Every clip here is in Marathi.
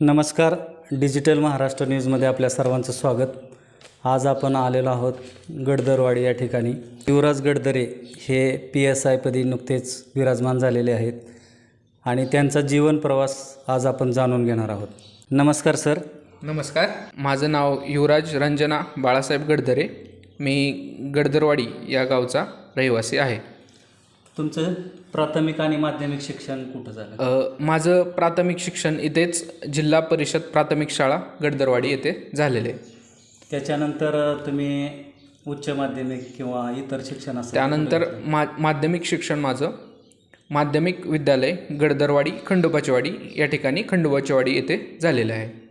नमस्कार डिजिटल महाराष्ट्र न्यूजमध्ये आपल्या सर्वांचं स्वागत. आज आपण आलेलो आहोत गडदरवाडी या ठिकाणी. युवराज गडदरे हे पी एस आयपदी नुकतेच विराजमान झालेले आहेत आणि त्यांचा जीवन प्रवास आज आपण जाणून घेणार आहोत. नमस्कार सर. नमस्कार. माझं नाव युवराज रंजना बाळासाहेब गडदरे. मी गडदरवाडी या गावचा रहिवासी आहे. तुमचं प्राथमिक आणि माध्यमिक शिक्षण कुठं झालं? अ, माझं प्राथमिक शिक्षण इथेच जिल्हा परिषद प्राथमिक शाळा गडदरवाडी येथे झालेले. आहे. त्याच्यानंतर अ, तुम्ही उच्च माध्यमिक किंवा इतर शिक्षण असेल त्यानंतर मा माध्यमिक शिक्षण माझं. माध्यमिक विद्यालय गडदरवाडी खंडोबाचीवाडी या ठिकाणी खंडोबाचीवाडी येथे झालेलं आहे.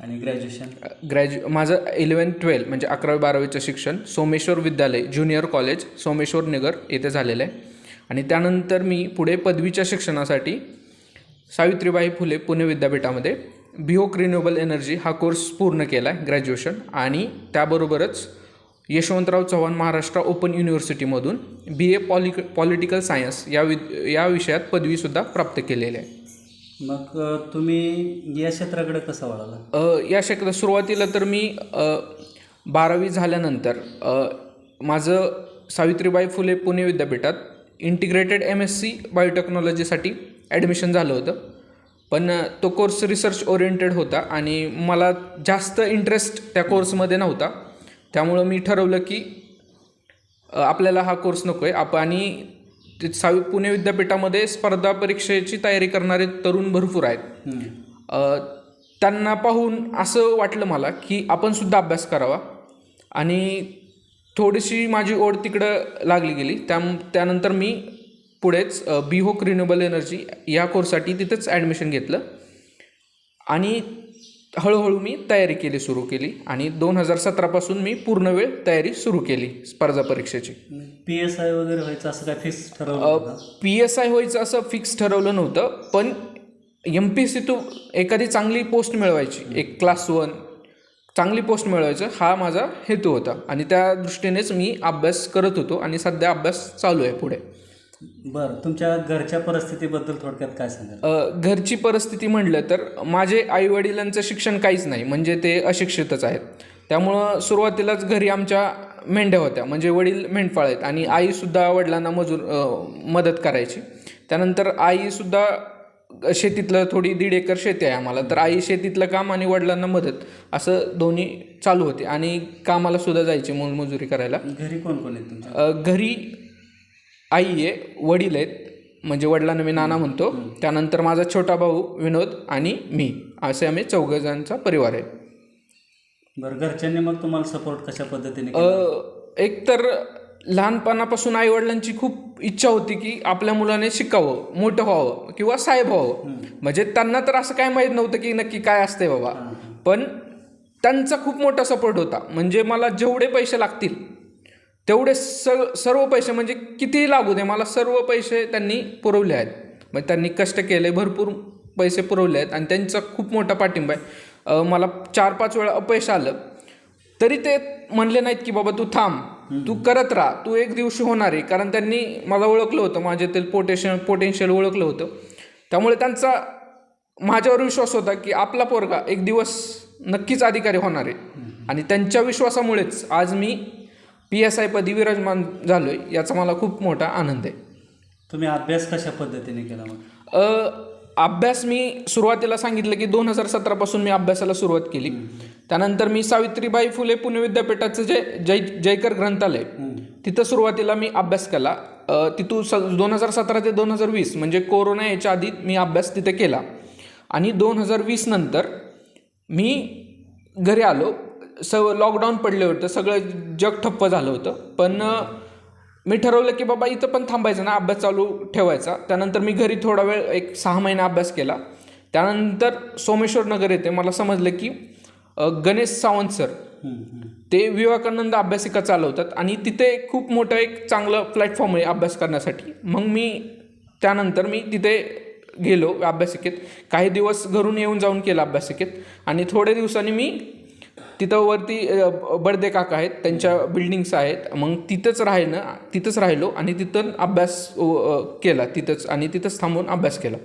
आणि ग्रॅज्युएशन? ग्रॅज्यु माझं इलेवन ट्वेल्व म्हणजे अकरावी बारावीचं शिक्षण सोमेश्वर विद्यालय ज्युनियर कॉलेज सोमेश्वर नगर येथे झालेलं आहे. आणि त्यानंतर मी पुढे पदवीच्या शिक्षणासाठी सावित्रीबाई फुले पुणे विद्यापीठामध्ये बिहोक रिन्युएबल एनर्जी हा कोर्स पूर्ण केला आहे ग्रॅज्युएशन आणि त्याबरोबरच यशवंतराव चव्हाण महाराष्ट्र ओपन युनिव्हर्सिटीमधून बी ए पॉलि पॉलिटिकल सायन्स या वि या विषयात पदवीसुद्धा प्राप्त केलेली आहे. मग तुम्ही या क्षेत्राकडे कसं वळाला? या क्षेत्रात सुरुवातीला तर मी बारावी झाल्यानंतर माझं सावित्रीबाई फुले पुणे विद्यापीठात इंटिग्रेटेड एम एस सी बायोटेक्नॉलॉजीसाठी ॲडमिशन झालं होतं. पण तो कोर्स रिसर्च ओरिएंटेड होता आणि मला जास्त इंटरेस्ट त्या कोर्समध्ये नव्हता. त्यामुळं मी ठरवलं की आपल्याला हा कोर्स नको आहे आप आणि सावि पुणे विद्यापीठामध्ये स्पर्धा परीक्षेची तयारी करणारे तरुण भरपूर आहेत. त्यांना पाहून असं वाटलं मला की आपण सुद्धा अभ्यास करावा. आणि थोडीशी माझी ओढ तिकडं लागली गेली. त्या त्यानंतर मी पुढेच बी होक रिन्युएबल एनर्जी या कोर्ससाठी तिथंच ॲडमिशन घेतलं. आणि हळूहळू मी तयारी केली सुरू केली. आणि दोन हजार सतरापासून मी पूर्ण वेळ तयारी सुरू केली स्पर्धा परीक्षेची. पी एस आय वगैरे व्हायचं असं काय फिक्स ठरवलं? पी एस आय व्हायचं असं फिक्स ठरवलं नव्हतं. पण एम पी एस सीतून एखादी चांगली पोस्ट मिळवायची एक क्लास वन चांगली पोस्ट मिळवायचं हा माझा हेतू होता. आणि त्या दृष्टीनेच मी अभ्यास करत होतो आणि सध्या अभ्यास चालू आहे पुढे. बरं तुमच्या घरच्या परिस्थितीबद्दल थोडक्यात काय सांगाल? अ, घरची परिस्थिती म्हटलं तर माझे आईवडिलांचं शिक्षण काहीच नाही म्हणजे ते अशिक्षितच आहेत. त्यामुळं सुरुवातीलाच घरी आमच्या मेंढ्या होत्या म्हणजे वडील मेंढपाळ आहेत आणि आईसुद्धा वडिलांना मजूर मदत करायची. त्यानंतर आईसुद्धा शेतीतलं थोडी दीड एकर शेती आहे आम्हाला. तर आई शेतीतलं काम आणि वडिलांना मदत असं दोन्ही चालू होते. आणि कामाला सुद्धा जायचे मोलमजुरी करायला. घरी कोण कोण आहेत तुमच्या? अ, घरी आई आहे वडील आहेत. म्हणजे वडिलांना मी नाना म्हणतो. त्यानंतर माझा छोटा भाऊ विनोद आणि मी. असे आम्ही चौघजणांचा परिवार आहे. बरं घरच्यांनी मग तुम्हाला सपोर्ट कशा पद्धतीने अ, केला? एक तर लहानपणापासून आई वडिलांची खूप इच्छा होती की आपल्या मुलाने शिकावं मोठं व्हावं किंवा साहेब व्हावं. म्हणजे त्यांना तर असं काय माहीत नव्हतं की नक्की काय असते बाबा. पण त्यांचा खूप मोठा सपोर्ट होता. म्हणजे मला जेवढे पैसे लागतील तेवढे स सर्व पैसे म्हणजे कितीही लागू दे मला सर्व पैसे त्यांनी पुरवले आहेत. मग त्यांनी कष्ट केले भरपूर पैसे पुरवले आहेत आणि त्यांचा खूप मोठा पाठिंबा आहे. मला चार पाच वेळा अपयश आलं. तरी ते म्हणले नाहीत की बाबा तू थांब. तू करत राहा. तू एक दिवशी होणार आहे. कारण त्यांनी मला ओळखलं होतं. माझ्यातील पोटेशन पोटेन्शियल ओळखलं होतं. त्यामुळे त्यांचा माझ्यावर विश्वास होता की आपला पोरगा एक दिवस नक्कीच अधिकारी होणार आहे. आणि त्यांच्या विश्वासामुळेच आज मी पी एस आय पदी विराजमान झालो आहे याचा मला खूप मोठा आनंद आहे. तुम्ही अभ्यास कशा पद्धतीने केला मग? अभ्यास मी सुरुवातीला सांगितलं की दोन हजार सतरापासून मी अभ्यासाला सुरुवात केली. त्यानंतर मी सावित्रीबाई फुले पुणे विद्यापीठाचं जे जय जयकर ग्रंथालय तिथं सुरुवातीला मी अभ्यास केला. तिथून स दोन हजार सतरा ते दोन हजार वीस म्हणजे कोरोना याच्या आधी मी अभ्यास तिथे केला. आणि दोन हजार वीस नंतर मी घरी आलो. स लॉकडाऊन पडले होतं सगळं जग ठप्प झालं होतं. पण मी ठरवलं की बाबा इथं पण थांबायचं ना अभ्यास चालू ठेवायचा. त्यानंतर मी घरी थोडा वेळ एक सहा महिना अभ्यास केला. त्यानंतर सोमेश्वर नगर येथे मला समजलं की गणेश सावंत सर ते विवेकानंद अभ्यासिका चालवतात आणि तिथे खूप मोठं एक चांगलं प्लॅटफॉर्म आहे अभ्यास करण्यासाठी. मग मी त्यानंतर मी तिथे गेलो अभ्यासिकेत. काही दिवस घरून येऊन जाऊन केलं अभ्यासिकेत आणि थोड्या दिवसांनी मी तिथं वरती बडदे काका आहेत त्यांच्या बिल्डिंग्स आहेत. मग तिथंच राहिलं तिथंच राहिलो आणि तिथं अभ्यास केला तिथंच आणि तिथंच थांबून अभ्यास केला.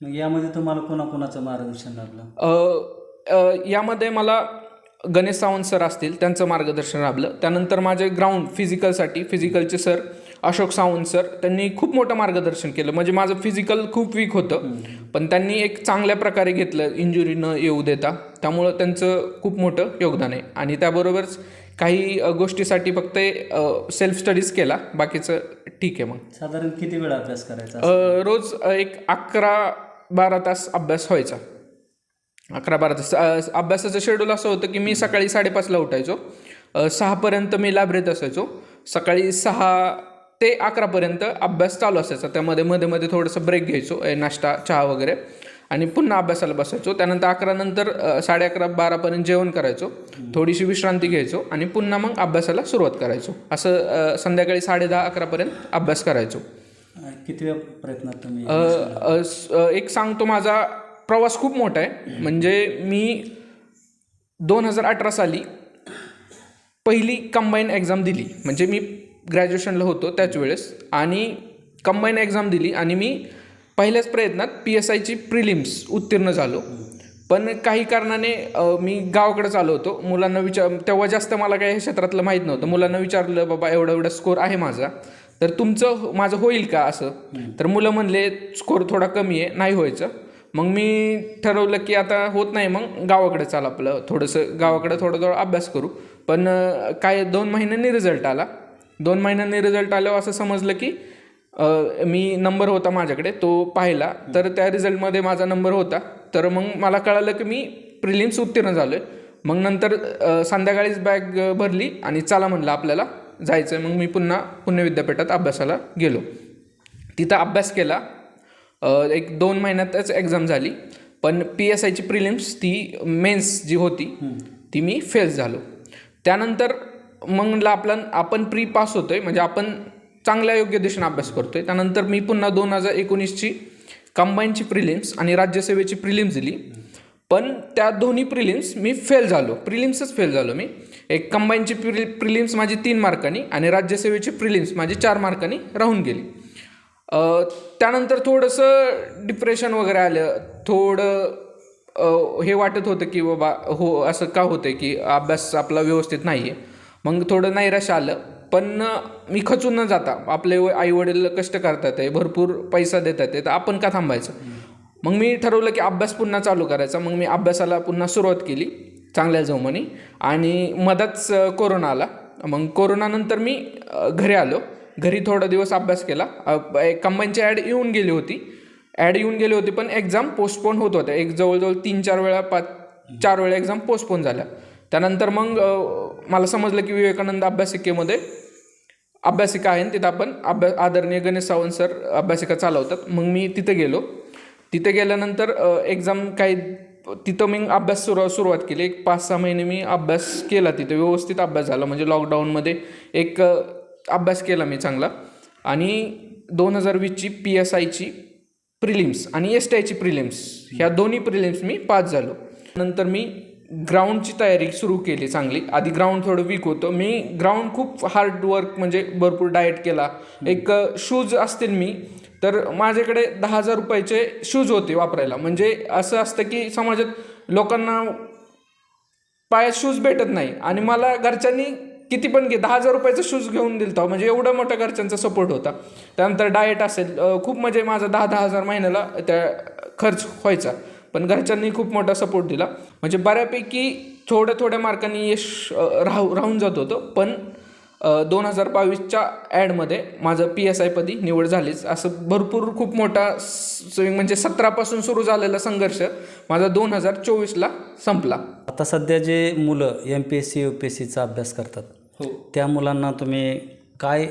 मग यामध्ये तुम्हाला कोणाकोणाचं मार्गदर्शन लाभलं यामध्ये मला गणेश सावंत सर असतील त्यांचं मार्गदर्शन लाभलं. त्यानंतर माझे ग्राउंड फिजिकलसाठी फिजिकलचे सर अशोक सावंत सर त्यांनी खूप मोठं मार्गदर्शन केलं. म्हणजे माझं फिजिकल खूप वीक होतं. पण त्यांनी एक चांगल्या प्रकारे घेतलं इंजुरी न येऊ देता. त्यामुळं त्यांचं खूप मोठं योगदान आहे. आणि त्याबरोबरच काही गोष्टीसाठी फक्त सेल्फ स्टडीज केला. बाकीचं ठीक आहे मग. साधारण किती वेळ अभ्यास करायचा? रोज एक अकरा बारा तास अभ्यास व्हायचा. अकरा बारा तास. अभ्यासाचं शेड्यूल असं होतं की मी सकाळी साडेपाचला उठायचो. सहापर्यंत मी लायब्ररीत असायचो. सकाळी सहा ते अकरापर्यंत अभ्यास चालू असायचा. त्यामध्ये मध्ये मध्ये थोडंसं ब्रेक घ्यायचो नाश्ता चहा वगैरे. आणि पुन्हा अभ्यासाला बसायचो. त्यानंतर अकरा नंतर अ, साडे अकरा बारापर्यंत जेवण करायचो. थोडीशी विश्रांती घ्यायचो आणि पुन्हा मग अभ्यासाला सुरुवात करायचो. असं संध्याकाळी साडे दहा अकरापर्यंत अभ्यास करायचो. किती प्रयत्नात तुम्ही एक सांगतो माझा प्रवास खूप मोठा आहे. म्हणजे मी दोन हजार अठरा साली पहिली कंबाईन एक्झाम दिली. म्हणजे मी ग्रॅज्युएशनला होतो त्याच वेळेस. आणि कंबाईन एक्झाम दिली आणि मी पहिल्याच प्रयत्नात पी एस आयची प्रिलिम्स उत्तीर्ण झालो. पण काही कारणाने मी गावाकडे आलो होतो मुलांना विचार तेव्हा जास्त मला काही क्षेत्रातलं माहीत नव्हतं. मुलांना विचारलं बाबा एवढा एवढा स्कोर आहे माझा. तर तुमचं माझं होईल का असं? तर मुलं म्हणले स्कोर थोडा कमी आहे नाही व्हायचं. मग मी ठरवलं की आता होत नाही मग गावाकडे चाल आपलं. थोडंसं गावाकडे थोडं थोडं अभ्यास करू. पण काय दोन महिन्यांनी रिझल्ट आला. दोन महिन्यांनी रिझल्ट आल्यावर असं समजलं की मी नंबर होता माझ्याकडे तो पाहिला. तर त्या रिझल्टमध्ये माझा नंबर होता. तर मग मला कळालं की मी प्रिलिम्स उत्तीर्ण झालो आहे मग नंतर संध्याकाळीच बॅग भरली आणि चला म्हणलं आपल्याला जायचं आहे मग मी पुन्हा पुणे विद्यापीठात अभ्यासाला गेलो. तिथं अभ्यास केला. एक दोन महिन्यातच एक्झाम झाली. पण पी एस आयची प्रिलिम्स ती मेन्स जी होती ती मी फेल झालो. त्यानंतर मग आपला आपण प्री पास होतोय म्हणजे आपण चांगल्या योग्य दिशेने अभ्यास करतोय. त्यानंतर मी पुन्हा दोन हजार एकोणीसची कंबाईनची प्रिलिम्स आणि राज्यसेवेची प्रिलिम्स दिली. पण त्या दोन्ही प्रिलिम्स मी फेल झालो. प्रिलिम्सच फेल झालो मी. एक कंबाईनची प्रि प्रिलिम्स माझी तीन मार्कांनी आणि राज्यसेवेची प्रिलिम्स माझी चार मार्कांनी राहून गेली. त्यानंतर थोडंसं डिप्रेशन वगैरे आलं. थोडं हे वाटत होतं की बाबा हो असं का होतं की अभ्यास आपला व्यवस्थित नाही आहे मग थोडं नैराश आलं. पण मी खचून न जाता आपले आई वडील कष्ट करतात आहे भरपूर पैसा देतात आहे तर आपण का थांबायचं? मग मी ठरवलं की अभ्यास पुन्हा चालू करायचा. मग मी अभ्यासाला पुन्हा सुरुवात केली चांगल्या जोमाने. आणि मधातच कोरोना आला. मग कोरोनानंतर मी घरी आलो. घरी थोडा दिवस अभ्यास केला. कंबाईनची ॲड येऊन गेली होती. ॲड येऊन गेली होती पण एक्झाम पोस्टपोन होत होत्या. एक जवळजवळ तीन चार वेळा पाच चार वेळा एक्झाम पोस्टपोन झाल्या. त्यानंतर मग मला समजलं की विवेकानंद अभ्यासिकेमध्ये अभ्यासिका आहे आणि तिथं आपण. अभ्या आदरणीय गणेश सावंत सर अभ्यासिका चालवतात. मग मी तिथे गेलो. तिथे गेल्यानंतर एक्झाम काही तिथं मी अभ्यास सुरू सुरुवात केली. एक पाच सहा महिने मी अभ्यास केला तिथे. व्यवस्थित अभ्यास झाला. म्हणजे लॉकडाऊनमध्ये एक अभ्यास केला मी चांगला. आणि दोन हजार वीसची पी एस आयची प्रिलिम्स आणि एस टी आयची प्रिलिम्स ह्या दोन्ही प्रिलिम्स मी पास झालो. नंतर मी ग्राउंडची तयारी सुरू केली चांगली. आधी ग्राउंड थोडं वीक होतं. मी ग्राउंड खूप हार्ड वर्क म्हणजे भरपूर डाएट केला. एक शूज असतील मी तर माझ्याकडे दहा हजार रुपयाचे शूज होते वापरायला. म्हणजे असं असतं की समाजात लोकांना पायात शूज भेटत नाही. आणि मला घरच्यांनी किती पण घे दहा हजार रुपयाचा शूज घेऊन दिलता हो. म्हणजे एवढा मोठा घरच्यांचा सपोर्ट होता. त्यानंतर डाएट असेल खूप म्हणजे माझा दहा दहा हजार महिन्याला त्या खर्च व्हायचा. पण घरच्यांनी खूप मोठा सपोर्ट दिला. म्हणजे बऱ्यापैकी थोड्या थोड्या मार्कांनी यश राहू राहून जात होतं. पण दोन हजार बावीसच्या ॲडमध्ये माझं पी एस आयपदी निवड झालीच. असं भरपूर खूप मोठा म्हणजे सतरापासून सुरू झालेला संघर्ष माझा दोन हजार चोवीसला संपला. आता सध्या जे मुलं M P S C U P S सीचा अभ्यास करतात हो. त्या मुलांना तुम्ही काय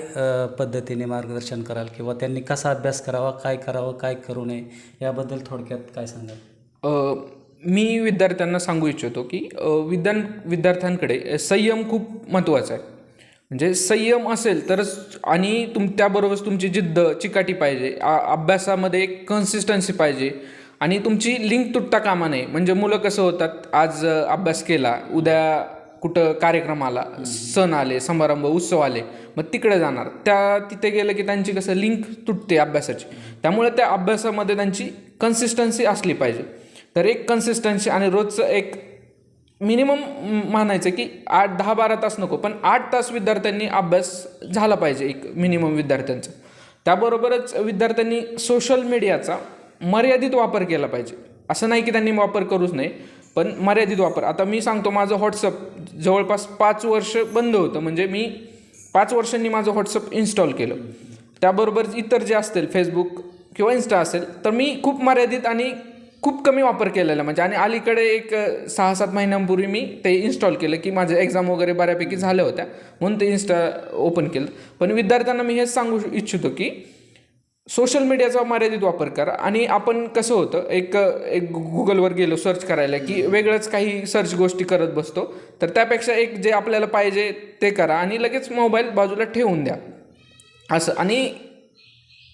पद्धतीने मार्गदर्शन कराल? किंवा त्यांनी कसा अभ्यास करावा काय करावं काय करू नये? याबद्दल थोडक्यात काय सांगाल? मी विद्यार्थ्यांना सांगू इच्छितो की विद्यान विद्यार्थ्यांकडे संयम खूप महत्त्वाचा आहे. म्हणजे संयम असेल तरच आणि तुम त्याबरोबरच तुमची जिद्द चिकाटी पाहिजे अभ्यासामध्ये एक कन्सिस्टन्सी पाहिजे आणि तुमची लिंक तुटता कामा नये. म्हणजे मुलं कसं होतात आज अभ्यास केला उद्या कुठं कार्यक्रम आला सण आले समारंभ उत्सव आले मग तिकडे जाणार. त्या तिथे गेलं की त्यांची कसं लिंक तुटते अभ्यासाची. त्यामुळे त्या अभ्यासामध्ये त्यांची कन्सिस्टन्सी असली पाहिजे. तर एक कन्सिस्टन्सी आणि रोजचं एक मिनिमम म्हणायचं की आठ दहा बारा तास नको पण आठ तास विद्यार्थ्यांनी अभ्यास झाला पाहिजे एक मिनिमम विद्यार्थ्यांचा. त्याबरोबरच विद्यार्थ्यांनी सोशल मीडियाचा मर्यादित वापर केला पाहिजे. असं नाही की त्यांनी वापर करूच नाही पण मर्यादित वापर. आता मी सांगतो माझं व्हॉट्सअप जवळपास पाच वर्ष बंद होतं. म्हणजे मी पाच वर्षांनी माझं व्हॉट्सअप इन्स्टॉल केलं. त्याबरोबर इतर जे असतील फेसबुक किंवा इन्स्टा असेल तर मी खूप मर्यादित आणि खूप कमी वापर केलेला. म्हणजे आणि अलीकडे एक सहा सात महिन्यांपूर्वी मी ते इन्स्टॉल केलं की माझं एक्झाम वगैरे बऱ्यापैकी झाल्या होत्या. म्हणून ते इन्स्टा ओपन केलं. पण विद्यार्थ्यांना मी हेच सांगू इच्छितो की सोशल मीडियाचा मर्यादित वापर करा. आणि आपण कसं होतं एक एक गुगलवर गेलो सर्च करायला की वेगळंच काही सर्च गोष्टी करत बसतो. तर त्यापेक्षा एक जे आपल्याला पाहिजे ते करा. आणि लगेच मोबाईल बाजूला ठेवून द्या. असं. आणि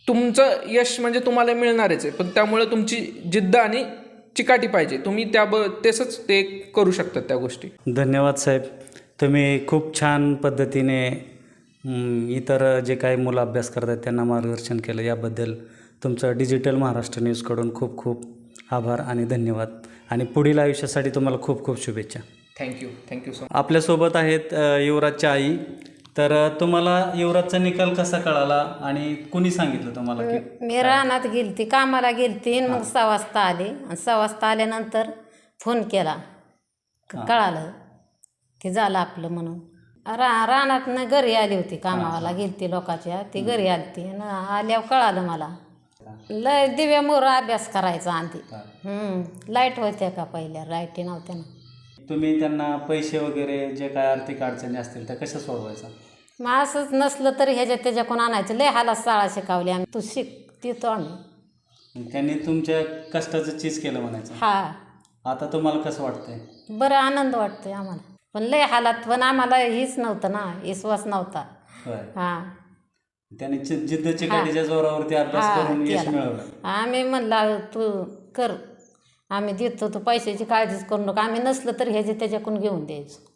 तुमचं यश म्हणजे तुम्हाला मिळणारच आहे. पण त्यामुळे तुमची जिद्द आणि चिकाटी पाहिजे. तुम्ही त्या ब तसंच ते करू शकतात त्या गोष्टी. धन्यवाद साहेब. तुम्ही खूप छान पद्धतीने इतर जे काही मुलं अभ्यास करतात त्यांना मार्गदर्शन केलं. याबद्दल तुमचं डिजिटल महाराष्ट्र न्यूजकडून खूप खूप आभार आणि धन्यवाद. आणि पुढील आयुष्यासाठी तुम्हाला खूप खूप शुभेच्छा. थँक्यू थँक्यू सो आपल्यासोबत आहेत युवराजच्या आई तर तुम्हाला युवराजचा निकाल कसा कळाला आणि कुणी सांगितलं तुम्हाला की मी रानात गेलती कामाला गेलती आणि मग सहा वाजता आले. आणि सहा वाजता आल्यानंतर फोन केला. क- कळालं की झालं आपलं म्हणून. रा रानातनं घरी आली होती कामाला गेलती लोकांच्या ती घरी आलती आणि आल्यावर कळालं मला. लय दिव्या मोर अभ्यास करायचा आधी. हम्म. लाइट होत्या का पहिल्या? लाईटी नव्हत्या ना. तुम्ही त्यांना पैसे वगैरे जे काय आर्थिक अडचणी असतील त्या कशा सोडवायचा मग असंच नसलं तरी ह्याच्या त्याच्याकडून आणायचं? लय हाला शाळा शिकावली आम्ही. तू शिक तिथं आम्ही. त्यांनी तुमच्या कष्टाचं चीज केलं म्हणायचं. हा. आता तुम्हाला कसं वाटतंय? बरं आनंद वाटतोय आम्हाला. पण लय हालात. पण आम्हाला हीच नव्हतं ना. विश्वास नव्हता. होय. हा. त्यांनी चि- जिद्द चिकाटीच्या जोरावरती अभ्यास हा, करून यश. मिळवलं. आम्ही म्हणला तू कर. आम्ही देतो. तू पैशाची काळजीच करू नका. आम्ही नसलं तर ह्याचे त्याच्याकडून घेऊन द्यायचो.